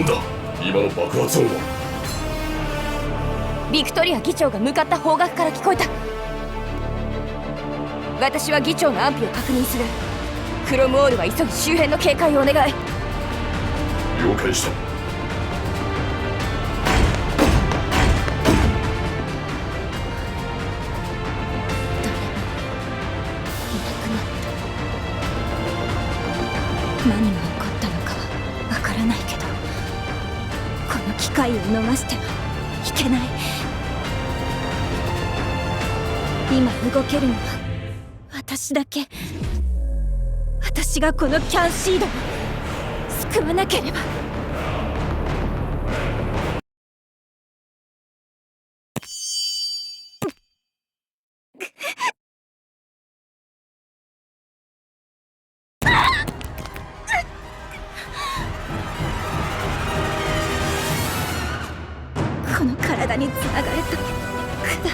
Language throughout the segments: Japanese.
今の爆発音は？ビクトリア議長が向かった方角から聞こえた。私は議長の安否を確認する。クロムオールは急ぎ周辺の警戒をお願い。了解したましてはいけない。今動けるのは私だけ。私がこのキャンシードを救わなければ。管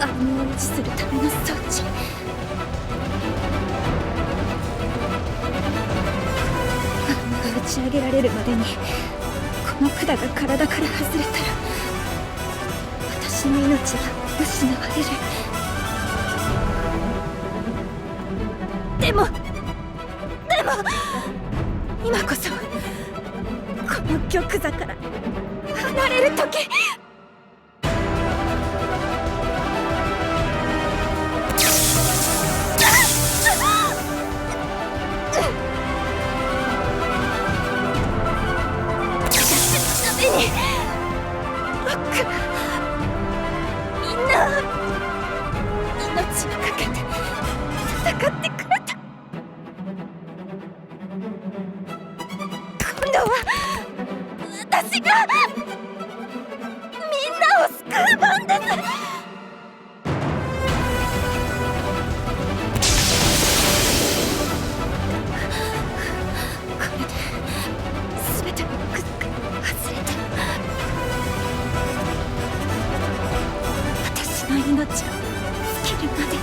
アームを維持するための装置アームが打ち上げられるまでにこの管が体から外れたら私の命が失われる。でもでも今こそこの玉座から離れる時全てのクズが外れた。私の命を尽きるまでに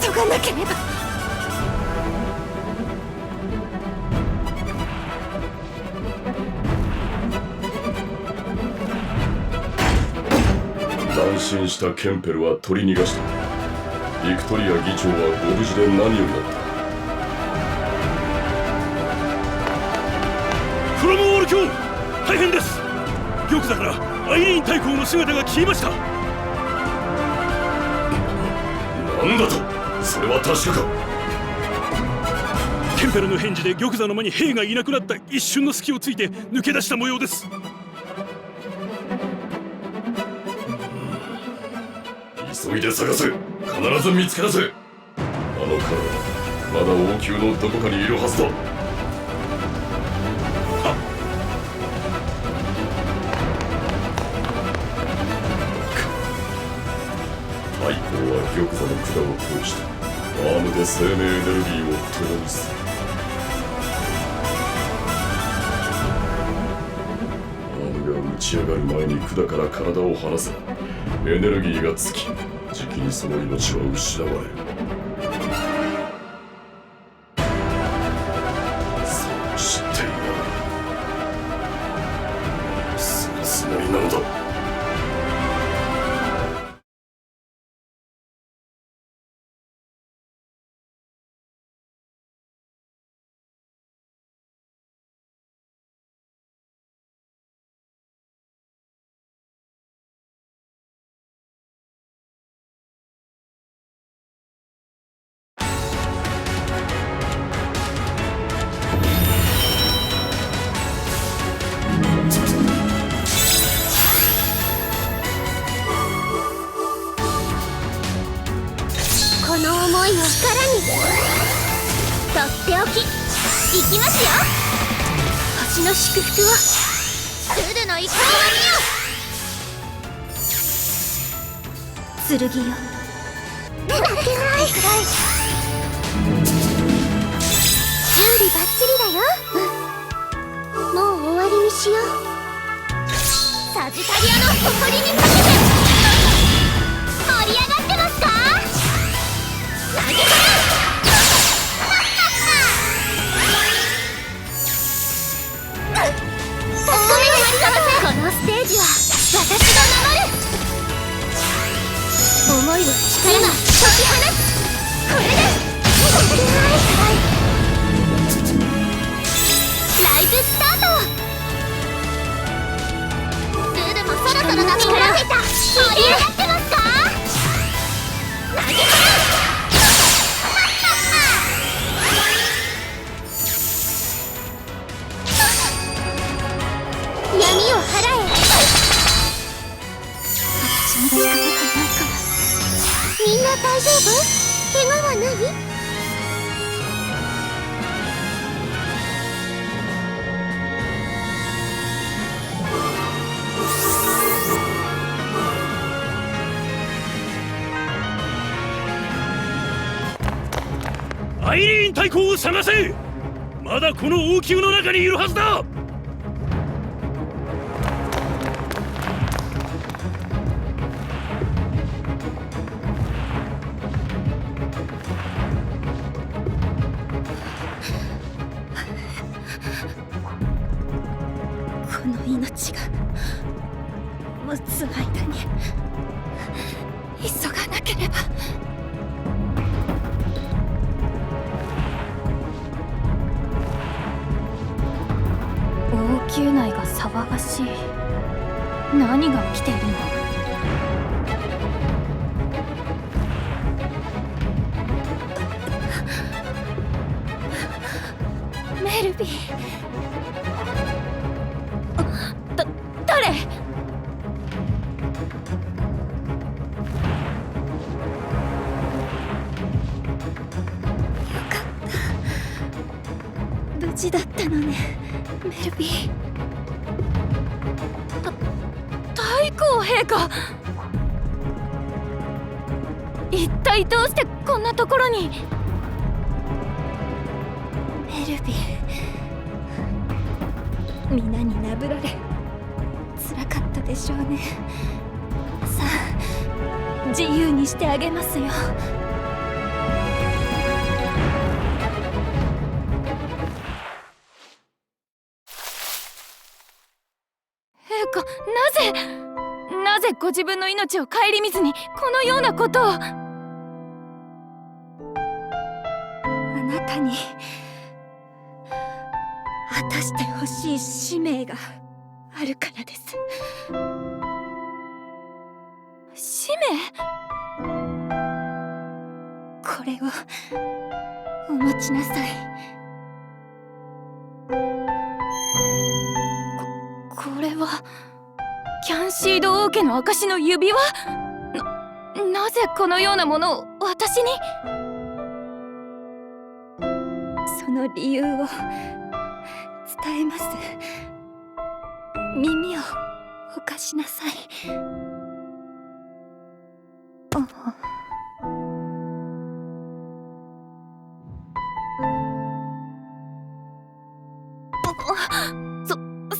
急がなければ。乱心したケンペルは取り逃がした。ビクトリア議長はご無事で何よりだった。クロムオール卿大変です。玉座からアイリーン大公の姿が消えました。なんだとそれは確かか。ケンペルの返事で玉座の間に兵がいなくなった一瞬の隙をついて抜け出した模様です。急いで探せ。必ず見つけ出せ。あの彼はまだ王宮のどこかにいるはずだは玉座の管を通してアームで生命エネルギーを共にする。アームが打ち上がる前に管から体を離せエネルギーが尽きじきにその命は失われる。そう知っている。なそのつもりなのだ。いきますよ。星の祝福を。来るの意向は剣よ。見よ負けない。準備バッチリだよ。もう終わりにしよう。サジタリアの誇りにかけて盛り上がってますか？投げて今解き放つアイリーン大公を探せ。まだこの王宮の中にいるはずだ。王宮内が騒がしい。何が起きているの？メルビー。だ誰？よかった。無事だったのね。メルビー。た太后陛下一体どうしてこんなところに。メルビー。皆になぶられ辛かったでしょうね。さあ自由にしてあげますよ。ご自分の命を顧みずにこのようなことを。あなたに果たしてほしい使命があるからです。使命？これをお持ちなさい。ここれはキャンシード王家の証の指輪？ななぜこのようなものを私に？その理由を伝えます。耳をお貸しなさい。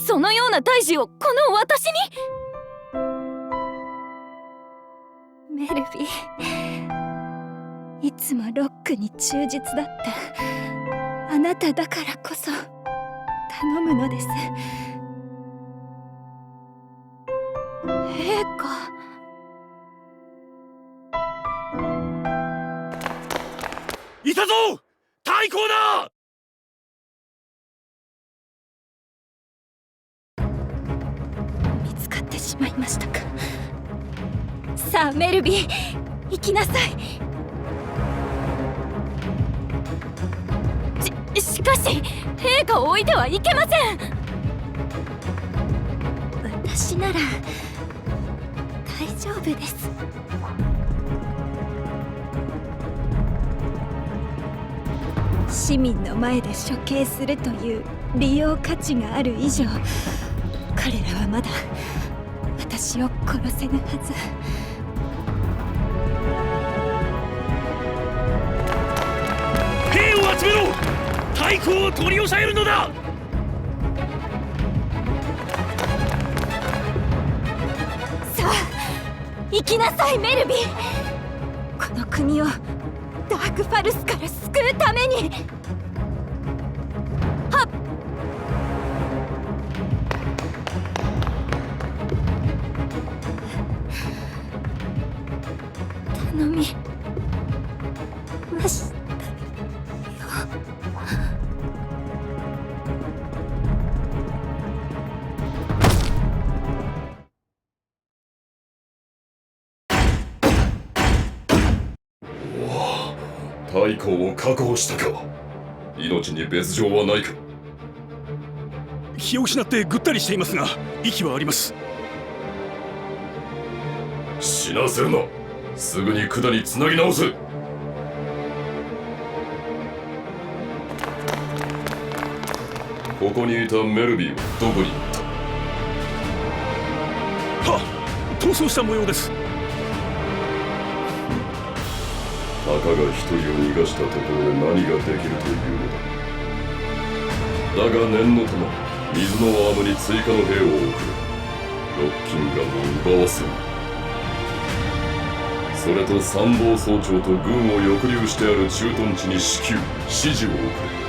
そのような大事をこの私に？メルビーいつもロックに忠実だった。あなただからこそ頼むのです。陛下。いたぞ！太閤だ！見つかってしまいましたかさあメルビー行きなさい。ししかし陛下を置いてはいけません。私なら大丈夫です。市民の前で処刑するという利用価値がある以上彼らはまだ私を殺せぬはず。集めろ。太鼓を取り押さえるのだ。さあ行きなさいメルビー。この国をダークファルスから救うために。太閤を確保したか。命に別状はないか。気を失ってぐったりしていますが息はあります。死なせるな。すぐに管につなぎ直せ。ここにいたメルビーはどこに行った？はっ逃走した模様ですたかが一人を逃がしたところで何ができるというのだ。だが念のため水のアームに追加の兵を送る。ロッキンガムを奪わせるそれと参謀総長と軍を抑留してある駐屯地に至急指示を送る。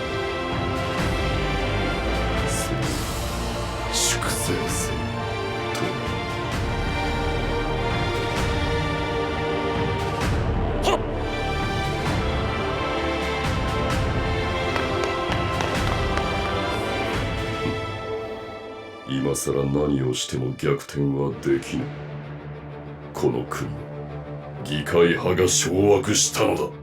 さら何をしても逆転はできぬ。この国議会派が掌握したのだ。